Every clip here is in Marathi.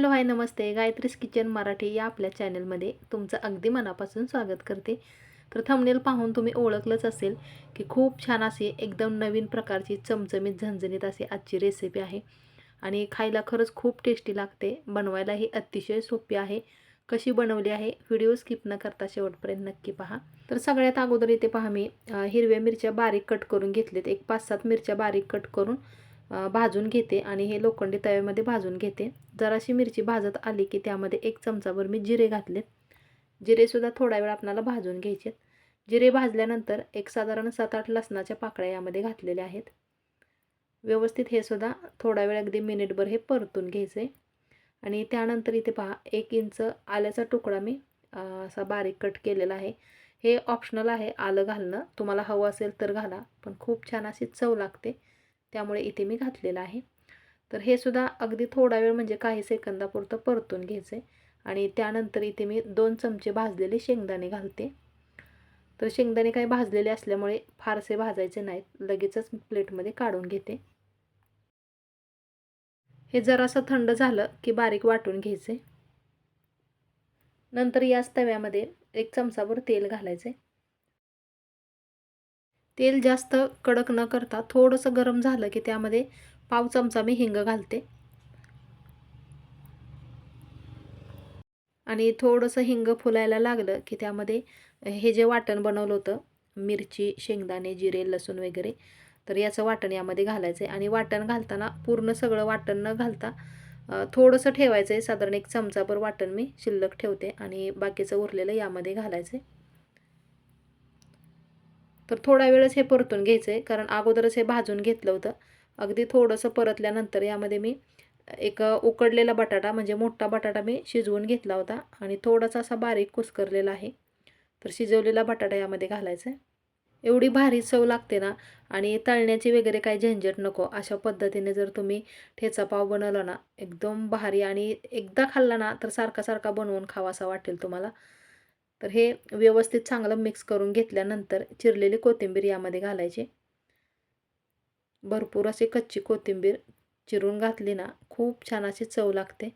हॅलो हाय नमस्ते. गायत्रीस किचन मराठी या आपल्या चॅनलमध्ये तुमचं अगदी मनापासून स्वागत करते. तर थंबनेल पाहून तुम्ही ओळखलंच असेल की खूप छान अशी एकदम नवीन प्रकारची चमचमीत झणझणीत अशी आजची रेसिपी आहे. आणि खायला खरंच खूप टेस्टी लागते. बनवायलाही अतिशय सोपी आहे. कशी बनवली आहे व्हिडिओ स्किप न करता शेवटपर्यंत नक्की पहा. तर सगळ्यात अगोदर इथे पहा मी हिरव्या मिरच्या बारीक कट करून घेतलेत. एक पाच सात मिरच्या बारीक कट करून भाजून घेते आणि हे लोखंडी तव्यामध्ये भाजून घेते. जराशी मिरची भाजत आली की त्यामध्ये एक चमचाभर मी जिरे घातलेत. जिरेसुद्धा थोडा वेळ आपणाला भाजून घ्यायचे जिरे भाजल्यानंतर एक साधारण सात आठ लसणाच्या पाकळ्या यामध्ये घातलेल्या आहेत. व्यवस्थित हे सुद्धा थोडा वेळ अगदी मिनिटभर हे परतून घ्यायचे. आणि त्यानंतर इथे पहा एक इंच आल्याचा तुकडा मी असा बारीक कट केलेला आहे. हे ऑप्शनल आहे आलं घालणं. तुम्हाला हवं असेल तर घाला पण खूप छान अशी चव लागते. त्यामुळे इथे मी घातलेलं आहे. तर हे सुद्धा अगदी थोडा वेळ म्हणजे काही सेकंदापुरतं परतून घ्यायचं आहे आणि त्यानंतर इथे मी दोन चमचे भाजलेले शेंगदाणे घालते. तर शेंगदाणे काही भाजलेले असल्यामुळे फारसे भाजायचे नाहीत. लगेचच प्लेटमध्ये काढून घेते. हे जरासं थंड झालं की बारीक वाटून घ्यायचे. नंतर याच तव्यामध्ये एक चमचाभर तेल घालायचे तेल जास्त कडक न करता थोडंसं गरम झालं की त्यामध्ये पाव चमचा मी हिंग घालते. आणि थोडंसं हिंग फुलायला लागलं की त्यामध्ये हे जे वाटण बनवलं होतं मिरची शेंगदाणे जिरे लसूण वगैरे तर याचं वाटण यामध्ये घालायचं आहे आणि वाटण घालताना पूर्ण सगळं वाटण न घालता थोडंसं ठेवायचं आहे साधारण एक चमचाभर वाटण मी शिल्लक ठेवते आणि बाकीचं उरलेलं यामध्ये घालायचं आहे तर थोडा वेळच हे परतून घ्यायचं आहे कारण अगोदरच हे भाजून घेतलं होतं. अगदी थोडंसं परतल्यानंतर यामध्ये मी एक उकडलेला बटाटा म्हणजे मोठा बटाटा मी शिजवून घेतला होता आणि थोडासा असा बारीक कुस्करलेला आहे. तर शिजवलेला बटाटा यामध्ये घालायचा आहे एवढी भारी चव लागते ना आणि तळण्याची वगैरे काही झंझट नको अशा पद्धतीने जर तुम्ही ठेचा पाव बनवला ना एकदम भारी आणि एकदा खाल्ला ना तर सारखा सारखा बनवून खावासा वाटेल तुम्हाला. तर हे व्यवस्थित चांगलं मिक्स करून घेतल्यानंतर चिरलेली कोथिंबीर यामध्ये घालायची. भरपूर अशी कच्ची कोथिंबीर चिरून घातली ना खूप छान अशी चव लागते.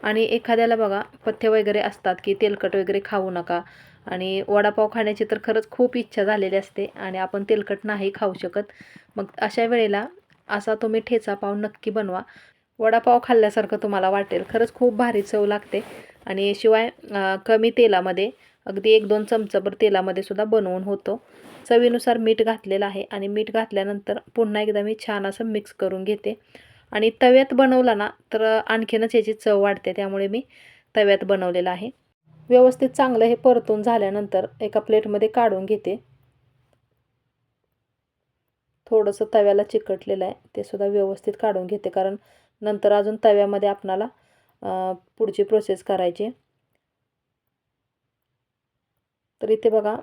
आणि एखाद्याला बघा पथ्य वगैरे असतात की तेलकट वगैरे खाऊ नका आणि वडापाव खाण्याची तर खरंच खूप इच्छा झालेली असते आणि आपण तेलकट नाही खाऊ शकत. मग अशा वेळेला असा तुम्ही ठेचा पाव नक्की बनवा. वडापाव खाल्ल्यासारखं तुम्हाला वाटेल. खरंच खूप भारी चव लागते. आणि शिवाय कमी तेलामध्ये अगदी एक दोन चमचाभर तेलामध्ये सुद्धा बनवून होतो. चवीनुसार मीठ घातलेलं आहे आणि मीठ घातल्यानंतर पुन्हा एकदा मी छान असं मिक्स करून घेते. आणि तव्यात बनवला ना तर आणखीनच याची चव वाढते त्यामुळे मी तव्यात बनवलेलं आहे. व्यवस्थित चांगलं हे परतून झाल्यानंतर एका प्लेटमध्ये काढून घेते. थोडंसं तव्याला चिकटलेलं आहे ते सुद्धा व्यवस्थित काढून घेते कारण नंतर अजून तव्यामध्ये आपणाला पुढची प्रोसेस करायची. तर इथे बघा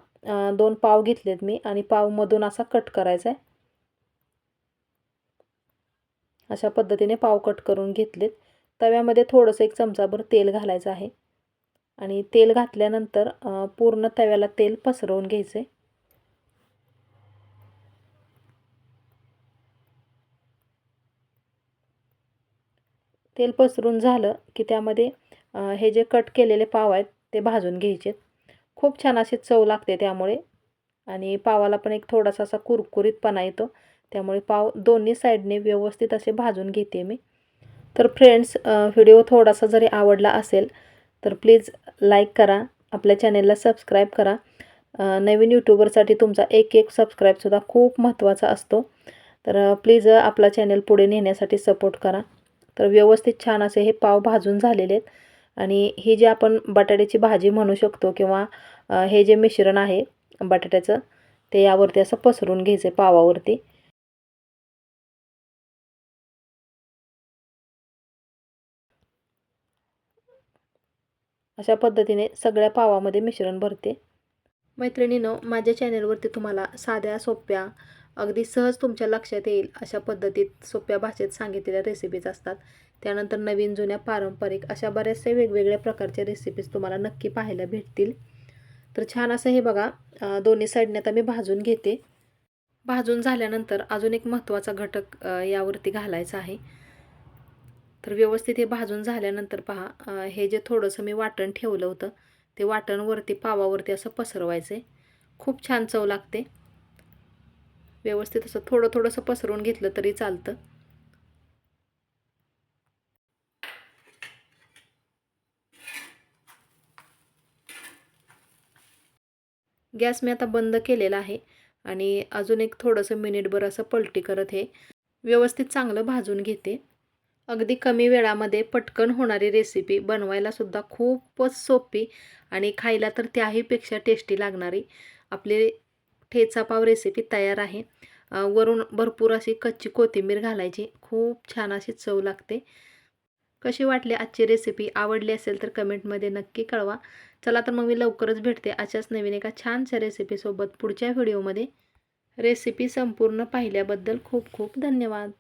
दोन पाव घेतलेत मी आणि पावमधून असा कट करायचा आहे अशा पद्धतीने पाव कट करून घेतलेत. तव्यामध्ये थोडंसं एक चमचाभर तेल घालायचं आहे. आणि तेल घातल्यानंतर पूर्ण तव्याला तेल पसरवून घ्यायचं आहे तेल पसरून झालं की त्यामध्ये हे जे कट केलेले पाव आहेत ते भाजून घ्यायचे. खूप छान अशी चव लागते त्यामुळे. आणि पावाला पण एक थोडासा असा कुरकुरीतपणा येतो. त्यामुळे पाव दोन्ही साईडने व्यवस्थित असे भाजून घेते मी. तर फ्रेंड्स व्हिडिओ थोडासा जरी आवडला असेल तर प्लीज लाईक करा आपल्या चॅनेलला सबस्क्राईब करा. नवीन यूट्यूबरसाठी तुमचा एक एक सबस्क्राईबसुद्धा खूप महत्त्वाचा असतो. तर प्लीज आपला चॅनेल पुढे नेण्यासाठी सपोर्ट करा. तर व्यवस्थित छान असे हे पाव भाजून झालेले आहेत. आणि ही जी आपण बटाट्याची भाजी म्हणू शकतो किंवा हे जे मिश्रण आहे बटाट्याचं ते यावरती असं पसरून घ्यायचं आहे पावावरती. अशा पद्धतीने सगळ्या पावामध्ये मिश्रण भरते. मैत्रिणीनो माझ्या चॅनेलवरती तुम्हाला साध्या सोप्या अगदी सहज तुमच्या लक्षात येईल अशा पद्धतीत सोप्या भाषेत सांगितलेल्या रेसिपीज असतात. त्यानंतर नवीन जुन्या पारंपरिक अशा बऱ्याचशा वेगवेगळ्या प्रकारच्या रेसिपीज तुम्हाला नक्की पाहायला भेटतील. तर छान असं हे बघा दोन्ही साईडने आता मी भाजून घेते. भाजून झाल्यानंतर अजून एक महत्त्वाचा घटक यावरती घालायचा आहे. तर व्यवस्थित हे भाजून झाल्यानंतर पहा हे जे थोडंसं मी वाटण ठेवलं होतं ते वाटणवरती पावावरती असं पसरवायचं आहे खूप छान चव लागते. व्यवस्थित असं थोडं थोडंसं पसरून घेतलं तरी चालतं. गॅस मी आता बंद केलेला आहे आणि अजून एक थोडंसं मिनिटभर असं पलटी करत हे. व्यवस्थित चांगलं भाजून घेते. अगदी कमी वेळामध्ये पटकन होणारी रेसिपी बनवायला सुद्धा खूपच सोपी आणि खायला तर त्याहीपेक्षा टेस्टी लागणारी. आपली ठेचा पाव रेसिपी तयार आहे. वरून भरपूर अशी कच्ची कोथिंबीर घालायची. खूप छान अशी चव लागते. कशी वाटली आजची रेसिपी आवडली असेल तर कमेंटमध्ये नक्की कळवा. चला तर मग मी लवकरच भेटते अशाच नवीन एका छानशा रेसिपीसोबत पुढच्या व्हिडिओमध्ये रेसिपी संपूर्ण पाहिल्याबद्दल खूप खूप धन्यवाद.